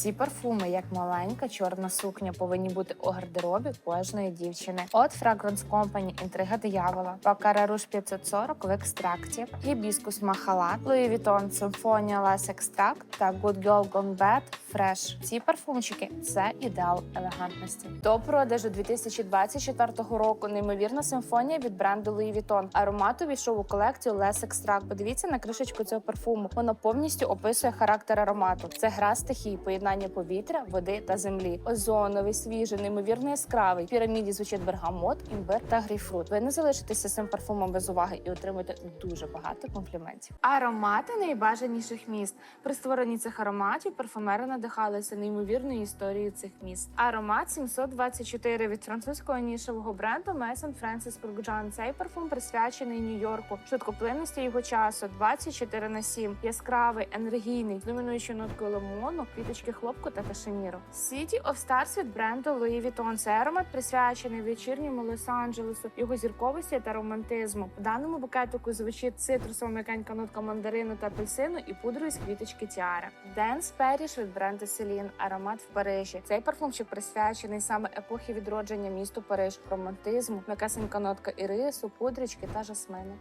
Ці парфуми, як маленька чорна сукня, повинні бути у гардеробі кожної дівчини. От Fragrance Company Інтрига диявола, Бакара Руш 540 в екстракті, Гібіскус Махалат, Louis Vuitton Симфонія Less Extract та Good Girl Gone Bad Fresh. Ці парфумчики це ідеал елегантності. До продажу 2024 року неймовірна симфонія від бренду Louis Vuitton. Аромат увійшов у колекцію Less Extract. Подивіться на кришечку цього парфуму. Воно повністю описує характер аромату. Це гра стихій, поєднання повітря, води та землі. Озоновий, свіжий, неймовірно яскравий. В піраміді звучить бергамот, імбир та грейпфрут. Ви не залишитеся цим парфумом без уваги і отримаєте дуже багато компліментів. Аромати найбажаніших міст. При створенні цих ароматів парфумери надихалися неймовірною історією цих міст. Аромат 724 від французького нішевого бренду Maison Francis Kurkdjian. Цей парфум присвячений Нью-Йорку, швидкоплинності його часу 24 на 7. Яскравий, енергійний, домінуючою ноткою лимону, квіточки хлопку та кашеміру. City of Stars від бренду Louis Vuitton. Цей аромат присвячений вечірньому Лос-Анджелесу, його зірковості та романтизму. В даному букетику звучить цитрусова м'якенька нотка мандарину та апельсину і пудрою з квіточки тіари. Dance Parish від бренду Celine. Аромат в Парижі. Цей парфумчик присвячений саме епохі відродження місту Париж, романтизму, м'якесенька нотка ірису, пудрички та жасмину.